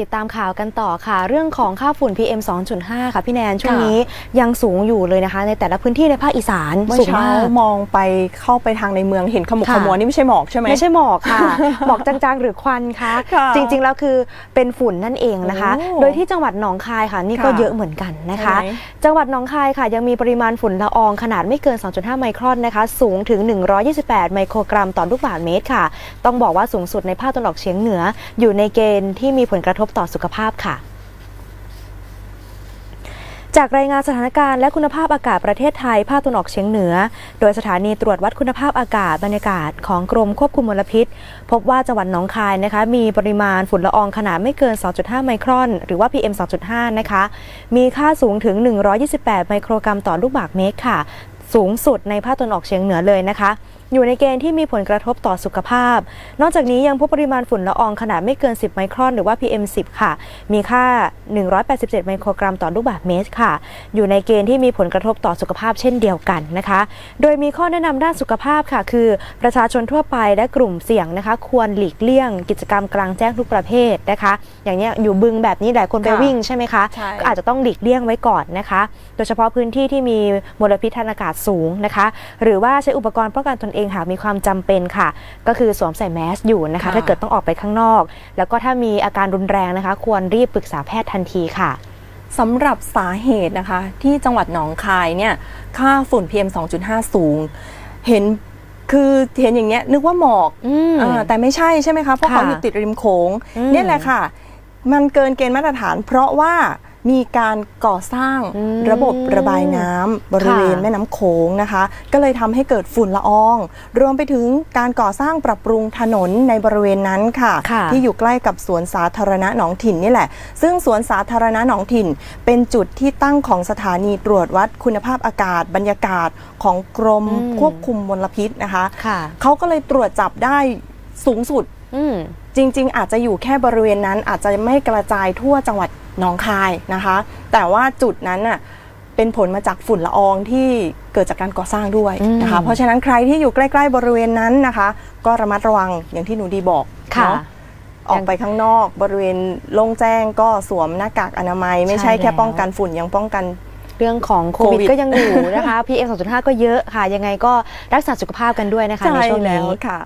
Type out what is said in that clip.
ติดตามข่าวกันต่อค่ะ เรื่องของค่าฝุ่น PM 2.5 ค่ะพี่แนน ช่วงค่ะนี้ยังสูงอยู่เลยนะคะ ในแต่ละพื้นที่ในภาคอีสานเมื่อสูงเช้ามากมองไปเข้าไปทางในเมืองเห็นขมุกค่ะขมัวนี่ไม่ใช่หมอกใช่ไหมไม่ใช่หมอกค่ะ หมอกจางๆ หรือควันคะค่ะจริงๆแล้วคือเป็นฝุ่นนั่นเองนะคะโอ้โดยที่จังหวัดหนองคายค่ะ นี่ก็ค่ะเยอะเหมือนกันนะคะใช่ไหมจังหวัดหนองคายค่ะ ยังมีปริมาณฝุ่นละอองขนาดไม่เกิน 2.5 ไมครอนนะคะ สูงถึง 128 ไมโครกรัมต่อลูกบาศก์เมตรค่ะ ต้องบอกว่าสูงสุดในภาคตะวันออกเฉียงเหนืออยู่ในเกณฑ์ที่มีีผลกระทบต่อสุขภาพค่ะ จากรายงานสถานการณ์และคุณภาพอากาศประเทศไทยภาคตะวันออกเฉียงเหนือ โดยสถานีตรวจวัดคุณภาพอากาศบรรยากาศของกรมควบคุมมลพิษ พบว่าจังหวัดหนองคายนะคะ มีปริมาณฝุ่นละอองขนาดไม่เกิน 2.5 ไมครอน หรือว่า PM 2.5 นะคะ มีค่าสูงถึง 128 ไมโครกรัมต่อลูกบาศก์เมตรค่ะ สูงสุดในภาคตะวันออกเฉียงเหนือเลยนะคะ อยู่ในเกณฑ์ที่มีผลกระทบต่อสุขภาพ นอกจากนี้ยังพบปริมาณฝุ่นละอองขนาดไม่เกิน 10 ไมครอนหรือว่า PM 10 ค่ะ มีค่า 187 ไมโครกรัมต่อลูกบาศก์เมตรค่ะ อยู่ในเกณฑ์ที่มีผลกระทบต่อสุขภาพเช่นเดียวกันนะคะ โดยมีข้อแนะนำด้านสุขภาพค่ะ คือประชาชนทั่วไปและกลุ่มเสี่ยงนะคะ ควรหลีกเลี่ยง กิจกรรมกลางแจ้งทุกประเภทนะคะ อย่างเนี้ยอยู่บึงแบบนี้หลายคนไปค่ะวิ่งใช่ไหมคะใช่ก็อาจจะต้องหลีกเลี่ยงไว้ก่อนนะคะ โดยเฉพาะพื้นที่ที่มีมลพิษทางอากาศสูงนะคะ หรือว่าใช้อุปกรณ์ป้องกันตนเองหากมีความจำเป็นค่ะ ก็คือสวมใส่แมสอยู่นะคะค่ะถ้าเกิดต้องออกไปข้างนอก แล้วก็ถ้ามีอาการรุนแรงนะคะ ควรรีบปรึกษาแพทย์ทันทีค่ะสำหรับสาเหตุนะคะ ที่จังหวัดหนองคายเนี่ยค่าฝุ่น PM 2.5 สูง เห็นคือเห็นอย่างเงี้ยนึกว่าหมอกอืมอ่าแต่ไม่ใช่ใช่ไหมคะเพราะค่ะเขาอยู่ติดริมโขงอืมเนี่ยแหละค่ะ มันเกินเกณฑ์มาตรฐานเพราะว่า มีการก่อสร้างอืมระบบระบายน้ำบริเวณค่ะแม่น้ำโขงนะคะ ก็เลยทำให้เกิดฝุ่นละออง รวมไปถึงการก่อสร้างปรับปรุงถนนในบริเวณนั้นค่ะค่ะ ที่อยู่ใกล้กับสวนสาธารณะหนองถิ่นนี่แหละ ซึ่งสวนสาธารณะหนองถิ่น เป็นจุดที่ตั้งของสถานีตรวจวัดคุณภาพอากาศบรรยากาศของกรมอืมควบคุมมลพิษนะคะค่ะเขาก็เลยตรวจจับได้สูงสุดอืมจริง ๆ อาจจะอยู่แค่บริเวณนั้นอาจจะไม่กระจายทั่วจังหวัด หนองคายนะคะ แต่ว่าจุดนั้นน่ะเป็นผลมาจากฝุ่นละอองที่เกิดจากการก่อสร้างด้วยนะคะอืมเพราะฉะนั้นใครที่อยู่ใกล้ๆบริเวณนั้นนะคะ ก็ระมัดระวังอย่างที่หนูดีบอกค่ะเนาะออกไปข้างนอกบริเวณโล่งแจ้งก็สวมหน้ากากอนามัย ไม่ใช่ใช่แค่แล้วป้องกันฝุ่นยังป้องกันเรื่องของโควิดโควิดก็ยังอยู่นะคะ PM 2.5 ก็เยอะค่ะ ยังไงก็รักษาสุขภาพกันด้วยนะคะในช่วงแล้นี้วค่ะ